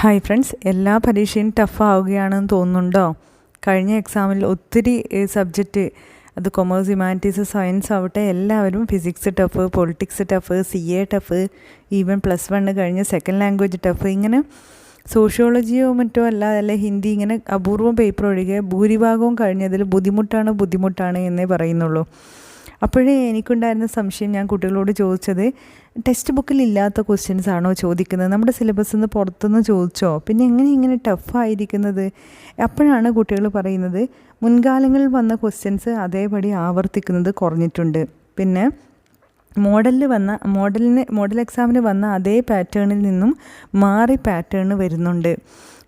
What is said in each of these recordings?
Hi friends എല്ലാ പരീക്ഷയും tough ആവുകയാണെന്ന് തോന്നുന്നുണ്ടോ? കഴിഞ്ഞ എക്സാമിൽ ഒത്തിരി സബ്ജക്റ്റ് അത് കൊമേഴ്സ് ഹ്യൂമാനിറ്റീസ് സയൻസ് ആവട്ടെ എല്ലാവരും physics tough politics tough C A tough even plus one കഴിഞ്ഞ് സെക്കൻഡ് ലാംഗ്വേജ് ടഫ് ഇങ്ങനെ സോഷ്യോളജിയോ മറ്റോ അല്ല അല്ലെ ഹിന്ദി ഇങ്ങനെ അപൂർവം പേപ്പർ ഒഴികെ ഭൂരിഭാഗവും കഴിഞ്ഞതിൽ ബുദ്ധിമുട്ടാണ് ബുദ്ധിമുട്ടാണ് എന്നേ പറയുന്നുള്ളൂ. അപ്പോഴേ എനിക്കുണ്ടായിരുന്ന സംശയം ഞാൻ കുട്ടികളോട് ചോദിച്ചത് ടെക്സ്റ്റ് ബുക്കിൽ ഇല്ലാത്ത ക്വസ്റ്റ്യൻസ് ആണോ ചോദിക്കുന്നത്? നമ്മുടെ സിലബസ് നിന്ന് പുറത്തുനിന്ന് ചോദിച്ചോ? പിന്നെ എങ്ങനെ ഇങ്ങനെ ടഫായിരിക്കുന്നത് അപ്പോഴാണ് കുട്ടികൾ പറയുന്നത് മുൻകാലങ്ങളിൽ വന്ന ക്വസ്റ്റ്യൻസ് അതേപടി ആവർത്തിക്കുന്നത് കുറഞ്ഞിട്ടുണ്ട്. പിന്നെ മോഡലിൽ വന്ന മോഡലിന് മോഡൽ എക്സാമിന് വന്ന അതേ പാറ്റേണിൽ നിന്നും മാറി പാറ്റേൺ വരുന്നുണ്ട്.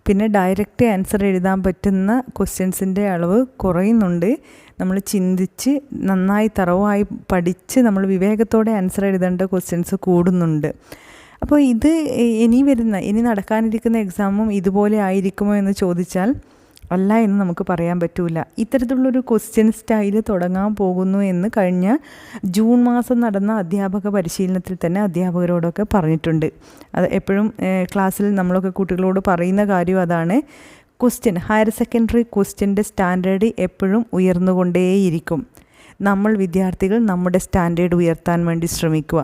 പിന്നെ ഡയറക്റ്റ് ആൻസർ എഴുതാൻ പറ്റുന്ന ക്വസ്റ്റ്യൻസിന്റെ അളവ് കുറയുന്നുണ്ട്. നമ്മൾ ചിന്തിച്ച് നന്നായി തറവായി പഠിച്ച് നമ്മൾ വിവേകത്തോടെ ആൻസർ എഴുതേണ്ട ക്വസ്റ്റ്യൻസ് കൂടുന്നുണ്ട്. അപ്പോൾ ഇത് ഇനി വരുന്ന ഇനി നടക്കാനിരിക്കുന്ന എക്സാമും ഇതുപോലെ ആയിരിക്കുമോ എന്ന് ചോദിച്ചാൽ അല്ല എന്ന് നമുക്ക് പറയാൻ പറ്റൂല. ഇത്തരത്തിലുള്ളൊരു ക്വസ്റ്റ്യൻ സ്റ്റൈൽ തുടങ്ങാൻ പോകുന്നു എന്ന് കഴിഞ്ഞ ജൂൺ മാസം നടന്ന അധ്യാപക പരിശീലനത്തിൽ തന്നെ അധ്യാപകരോടൊക്കെ പറഞ്ഞിട്ടുണ്ട്. അത് എപ്പോഴും ക്ലാസ്സിൽ നമ്മളൊക്കെ കുട്ടികളോട് പറയുന്ന കാര്യം അതാണ്. ക്വസ്റ്റ്യൻ ഹയർ സെക്കൻഡറി ക്വസ്റ്റ്യന്റെ സ്റ്റാൻഡേർഡ് എപ്പോഴും ഉയർന്നുകൊണ്ടേയിരിക്കും. നമ്മൾ വിദ്യാർത്ഥികൾ നമ്മുടെ സ്റ്റാൻഡേർഡ് ഉയർത്താൻ വേണ്ടി ശ്രമിക്കുക.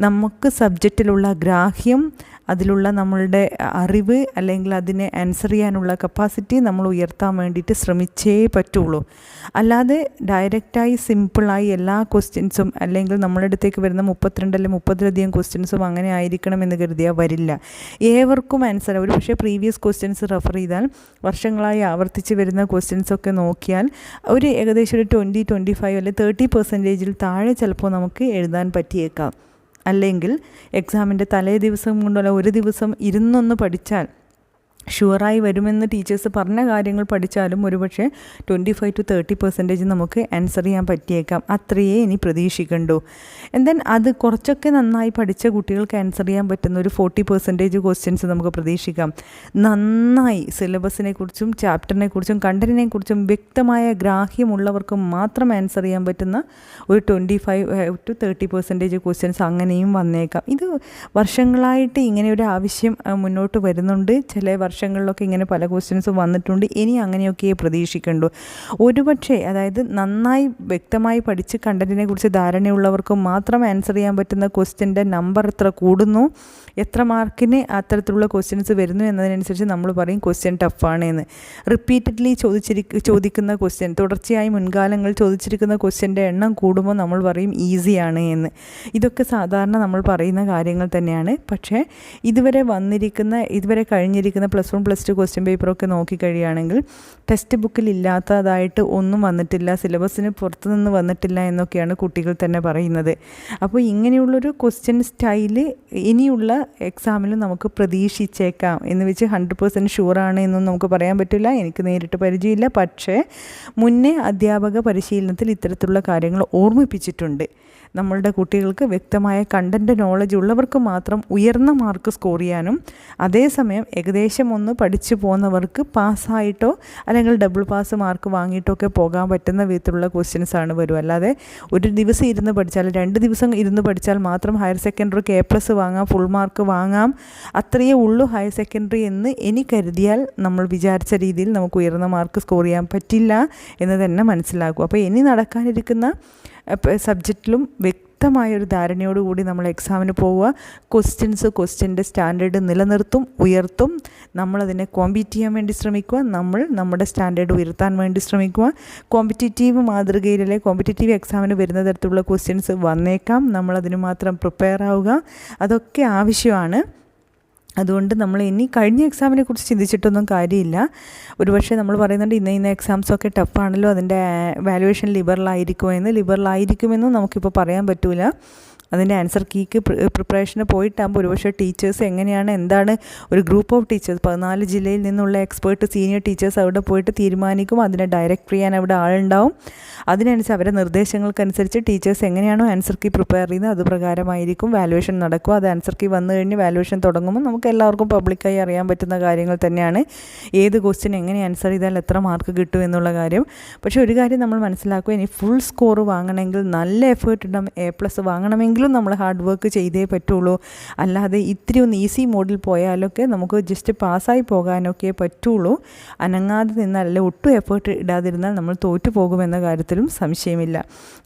നമുക്ക് സബ്ജക്റ്റിലുള്ള ഗ്രാഹ്യം അതിലുള്ള നമ്മളുടെ അറിവ് അല്ലെങ്കിൽ അതിനെ ആൻസർ ചെയ്യാനുള്ള കപ്പാസിറ്റി നമ്മൾ ഉയർത്താൻ വേണ്ടിയിട്ട് ശ്രമിച്ചേ പറ്റുള്ളൂ. അല്ലാതെ ഡയറക്റ്റായി സിമ്പിളായി എല്ലാ ക്വസ്റ്റ്യൻസും അല്ലെങ്കിൽ നമ്മളുടെ അടുത്തേക്ക് വരുന്ന മുപ്പത്തിരണ്ട് അല്ലെങ്കിൽ മുപ്പതിലധികം ക്വസ്റ്റ്യൻസും അങ്ങനെ ആയിരിക്കണം എന്ന് കരുതിയാൽ വരില്ല. ഏവർക്കും ആൻസർ ഒരു പക്ഷേ പ്രീവിയസ് ക്വസ്റ്റ്യൻസ് റെഫർ ചെയ്താൽ വർഷങ്ങളായി ആവർത്തിച്ച് വരുന്ന ക്വസ്റ്റ്യൻസൊക്കെ നോക്കിയാൽ ഒരു ഏകദേശം ഒരു ട്വന്റി ട്വന്റി ഫൈവ് അല്ലെങ്കിൽ തേർട്ടി പെർസെന്റേജിൽ താഴെ ചിലപ്പോൾ നമുക്ക് എഴുതാൻ പറ്റിയേക്കാം. അല്ലെങ്കിൽ എക്സാമിന്റെ തലേ ദിവസം കൊണ്ടുള്ള ഒരു ദിവസം ഇരുന്നൊന്ന് പഠിച്ചാൽ ഷുവറായി വരുമെന്ന് ടീച്ചേഴ്സ് പറഞ്ഞ കാര്യങ്ങൾ പഠിച്ചാലും ഒരുപക്ഷെ twenty five to thirty percentage നമുക്ക് ആൻസർ ചെയ്യാൻ പറ്റിയേക്കാം. അത്രയേ ഇനി പ്രതീക്ഷിക്കണ്ടു. ദെൻ അത് കുറച്ചൊക്കെ നന്നായി പഠിച്ച കുട്ടികൾക്ക് ആൻസർ ചെയ്യാൻ പറ്റുന്ന ഒരു ഫോർട്ടി പെർസെന്റേജ് ക്വസ്റ്റ്യൻസ് നമുക്ക് പ്രതീക്ഷിക്കാം. നന്നായി സിലബസിനെ കുറിച്ചും ചാപ്റ്ററിനെ കുറിച്ചും കണ്ടന്റിനെ കുറിച്ചും വ്യക്തമായ ഗ്രാഹ്യമുള്ളവർക്ക് മാത്രം ആൻസർ ചെയ്യാൻ പറ്റുന്ന ഒരു twenty five to thirty percentage questions അങ്ങനെയും വന്നേക്കാം. ഇത് വർഷങ്ങളായിട്ട് ഇങ്ങനെ ഒരു ആവശ്യം മുന്നോട്ട് വരുന്നുണ്ട്. ചില വർഷങ്ങളിലൊക്കെ ഇങ്ങനെ പല ക്വസ്റ്റ്യൻസും വന്നിട്ടുണ്ട്. ഇനി അങ്ങനെയൊക്കെ പ്രതീക്ഷിക്കണ്ടു. ഒരുപക്ഷെ അതായത് നന്നായി വ്യക്തമായി പഠിച്ച് കണ്ടന്റിനെ കുറിച്ച് ധാരണയുള്ളവർക്ക് മാത്രം ആൻസർ ചെയ്യാൻ പറ്റുന്ന ക്വസ്റ്റ്യന്റെ നമ്പർ എത്ര കൂടുന്നു? എത്ര മാർക്കിന് അത്തരത്തിലുള്ള ക്വസ്റ്റ്യൻസ് വരുന്നു എന്നതിനനുസരിച്ച് നമ്മൾ പറയും ക്വസ്റ്റ്യൻ ടഫാണ് എന്ന് റിപ്പീറ്റഡ്ലി ചോദിച്ചിരി ചോദിക്കുന്ന ക്വസ്റ്റ്യൻ തുടർച്ചയായി മുൻകാലങ്ങൾ ചോദിച്ചിരിക്കുന്ന ക്വസ്റ്റ്യന്റെ എണ്ണം കൂടുമ്പോൾ നമ്മൾ പറയും ഈസിയാണ് എന്ന്. ഇതൊക്കെ സാധാരണ നമ്മൾ പറയുന്ന കാര്യങ്ങൾ തന്നെയാണ്. പക്ഷേ ഇതുവരെ വന്നിരിക്കുന്ന ഇതുവരെ കഴിഞ്ഞിരിക്കുന്ന plus one plus two question പേപ്പറൊക്കെ നോക്കിക്കഴിയുകയാണെങ്കിൽ ടെക്സ്റ്റ് ബുക്കിൽ ഇല്ലാത്തതായിട്ട് ഒന്നും വന്നിട്ടില്ല സിലബസിന് പുറത്തു നിന്ന് വന്നിട്ടില്ല എന്നൊക്കെയാണ് കുട്ടികൾ തന്നെ പറയുന്നത്. അപ്പോൾ ഇങ്ങനെയുള്ളൊരു ക്വസ്റ്റ്യൻ സ്റ്റൈൽ ഇനിയുള്ള എക്സാമിൽ നമുക്ക് പ്രതീക്ഷിച്ചേക്കാം എന്ന് വെച്ച് ഹൺഡ്രഡ് പേഴ്സന്റ് ഷുവറാണ് എന്നൊന്നും നമുക്ക് പറയാൻ പറ്റില്ല. എനിക്ക് നേരിട്ട് പരിചയമില്ല. പക്ഷേ മുന്നേ അധ്യാപക പരിശീലനത്തിൽ ഇത്തരത്തിലുള്ള കാര്യങ്ങൾ ഓർമ്മിപ്പിച്ചിട്ടുണ്ട്. നമ്മളുടെ കുട്ടികൾക്ക് വ്യക്തമായ കണ്ടന്റ് നോളജ് ഉള്ളവർക്ക് മാത്രം ഉയർന്ന മാർക്ക് സ്കോർ ചെയ്യാനും അതേസമയം ഏകദേശം ഒന്ന് പഠിച്ചു പോകുന്നവർക്ക് പാസ്സായിട്ടോ അല്ലെങ്കിൽ ഡബിൾ പാസ് മാർക്ക് വാങ്ങിയിട്ടോ ഒക്കെ പോകാൻ പറ്റുന്ന വിധത്തിലുള്ള ക്വസ്റ്റ്യൻസ് ആണ് വരും അല്ലാതെ ഒരു ദിവസം ഇരുന്ന് പഠിച്ചാൽ രണ്ട് ദിവസം ഇരുന്ന് പഠിച്ചാൽ മാത്രം ഹയർ സെക്കൻഡറി കെ പ്ലസ് വാങ്ങാം ഫുൾ മാർക്ക് വാങ്ങാം അത്രയേ ഉള്ളൂ ഹയർ സെക്കൻഡറി എന്ന് ഇനി കരുതിയാൽ നമ്മൾ വിചാരിച്ച രീതിയിൽ നമുക്ക് ഉയർന്ന മാർക്ക് സ്കോർ ചെയ്യാൻ പറ്റില്ല എന്ന് തന്നെ മനസ്സിലാക്കും അപ്പോൾ ഇനി നടക്കാനിരിക്കുന്ന സബ്ജക്റ്റിലും വ്യക്തമായൊരു ധാരണയോടുകൂടി നമ്മൾ എക്സാമിന് പോവുക. ക്വസ്റ്റ്യൻസ് ക്വസ്റ്റ്യന്റെ സ്റ്റാൻഡേർഡ് നിലനിർത്തും ഉയർത്തും. നമ്മളതിനെ കോമ്പീറ്റ് ചെയ്യാൻ വേണ്ടി ശ്രമിക്കുക. നമ്മൾ നമ്മുടെ സ്റ്റാൻഡേർഡ് ഉയർത്താൻ വേണ്ടി ശ്രമിക്കുക. കോമ്പറ്റേറ്റീവ് മാതൃകയിലെ കോമ്പറ്റേറ്റീവ് എക്സാമിന് വരുന്ന തരത്തിലുള്ള ക്വസ്റ്റ്യൻസ് വന്നേക്കാം. നമ്മളതിന് മാത്രം പ്രിപ്പയർ ആവുക. അതൊക്കെ ആവശ്യമാണ്. അതുകൊണ്ട് നമ്മൾ ഇനി കഴിഞ്ഞ എക്സാമിനെ കുറിച്ച് ചിന്തിച്ചിട്ടൊന്നും കാര്യമില്ല. ഒരുപക്ഷെ നമ്മൾ പറയുന്നുണ്ട് ഇന്ന ഇന്ന എക്സാംസൊക്കെ ടഫാണല്ലോ അതിന്റെ വാലുവേഷൻ ലിബറലായിരിക്കുമെന്ന് ലിബറലായിരിക്കുമെന്നും നമുക്കിപ്പോൾ പറയാൻ പറ്റില്ല അതിന്റെ ആൻസർ കീക്ക് പ്രിപ്പറേഷന് പോയിട്ടാകുമ്പോൾ ഒരുപക്ഷെ ടീച്ചേഴ്സ് എങ്ങനെയാണ് എന്താണ് ഒരു ഗ്രൂപ്പ് ഓഫ് ടീച്ചേഴ്സ് പതിനാല് ജില്ലയിൽ നിന്നുള്ള എക്സ്പേർട്ട് സീനിയർ ടീച്ചേഴ്സ് അവിടെ പോയിട്ട് തീരുമാനിക്കും അതിനെ ഡയറക്റ്റ് ചെയ്യാൻ അവിടെ ആളുണ്ടാവും. അതിനനുസരിച്ച് അവരുടെ നിർദ്ദേശങ്ങൾക്കനുസരിച്ച് ടീച്ചേഴ്സ് എങ്ങനെയാണോ ആൻസർ കീ പ്രിപ്പയർ ചെയ്യുന്നത് അത് പ്രകാരമായിരിക്കും വാലുവേഷൻ നടക്കുക. അത് ആൻസർ കീ വന്നു കഴിഞ്ഞ് വാലുവേഷൻ തുടങ്ങുമ്പോൾ നമുക്ക് എല്ലാവർക്കും പബ്ലിക്കായി അറിയാൻ പറ്റുന്ന കാര്യങ്ങൾ തന്നെയാണ്. ഏത് ക്വസ്റ്റ്യൻ എങ്ങനെ ആൻസർ ചെയ്താൽ എത്ര മാർക്ക് കിട്ടും എന്നുള്ള കാര്യം. പക്ഷേ ഒരു കാര്യം നമ്മൾ മനസ്സിലാക്കുക ഇനി ഫുൾ സ്കോർ വാങ്ങണമെങ്കിൽ നല്ല എഫേർട്ട് ഇടണം എ പ്ലസ് വാങ്ങണമെങ്കിൽ കുറച്ചെങ്കിലും നമ്മൾ ഹാർഡ് വർക്ക് ചെയ്തേ പറ്റുള്ളൂ. അല്ലാതെ ഇത്തിരി ഒന്ന് ഈസി മോഡിൽ പോയാലൊക്കെ നമുക്ക് ജസ്റ്റ് പാസ്സായി പോകാനൊക്കെ പറ്റുള്ളൂ. അനങ്ങാതെ നിന്നാൽ ഒട്ടും എഫേർട്ട് ഇടാതിരുന്നാൽ നമ്മൾ തോറ്റു പോകുമെന്ന കാര്യത്തിലും സംശയമില്ല.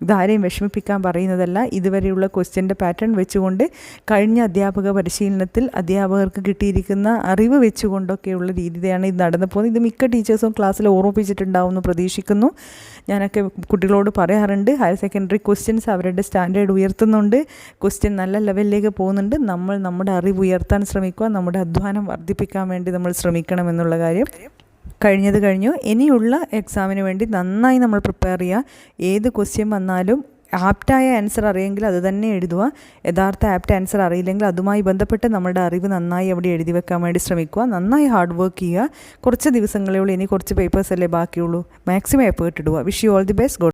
ഇതാരെയും വിഷമിപ്പിക്കാൻ പറയുന്നതല്ല. ഇതുവരെയുള്ള ക്വസ്റ്റ്യന്റെ പാറ്റേൺ വെച്ചുകൊണ്ട് കഴിഞ്ഞ അധ്യാപക പരിശീലനത്തിൽ അധ്യാപകർക്ക് കിട്ടിയിരിക്കുന്ന അറിവ് വെച്ചുകൊണ്ടൊക്കെയുള്ള രീതിയാണ് ഇത് നടന്നു പോകുന്നത്. ഇത് മിക്ക ടീച്ചേഴ്സും ക്ലാസ്സിൽ ഓർമ്മിപ്പിച്ചിട്ടുണ്ടാവും എന്ന് പ്രതീക്ഷിക്കുന്നു. ഞാനൊക്കെ കുട്ടികളോട് പറയാറുണ്ട് ഹയർ സെക്കൻഡറി ക്വസ്റ്റ്യൻസ് അവരുടെ സ്റ്റാൻഡേർഡ് ഉയർത്തുന്നുണ്ട്. ക്വസ്റ്റ്യൻ നല്ല ലെവലിലേക്ക് പോകുന്നുണ്ട്. നമ്മൾ നമ്മുടെ അറിവ് ഉയർത്താൻ ശ്രമിക്കുക നമ്മുടെ അധ്വാനം വർദ്ധിപ്പിക്കാൻ വേണ്ടി നമ്മൾ ശ്രമിക്കണം എന്നുള്ള കാര്യം കഴിഞ്ഞത് കഴിഞ്ഞു. ഇനിയുള്ള എക്സാമിന് വേണ്ടി നന്നായി നമ്മൾ പ്രിപ്പയർ ചെയ്യുക. ഏത് ക്വസ്റ്റ്യൻ വന്നാലും ആപ്റ്റായ ആൻസർ അറിയെങ്കിൽ അത് തന്നെ എഴുതുക. യഥാർത്ഥ ആപ്റ്റ് ആൻസർ അറിയില്ലെങ്കിൽ അതുമായി ബന്ധപ്പെട്ട് നമ്മുടെ അറിവ് നന്നായി അവിടെ എഴുതി വെക്കാൻ വേണ്ടി ശ്രമിക്കുക. നന്നായി ഹാർഡ് വർക്ക് ചെയ്യുക. കുറച്ച് ദിവസങ്ങളേ ഉള്ളൂ. ഇനി കുറച്ച് പേപ്പേഴ്സ് അല്ലേ ബാക്കിയുള്ളൂ. മാക്സിമം എഫേർട്ട് ഇടുക. Wish you all the best good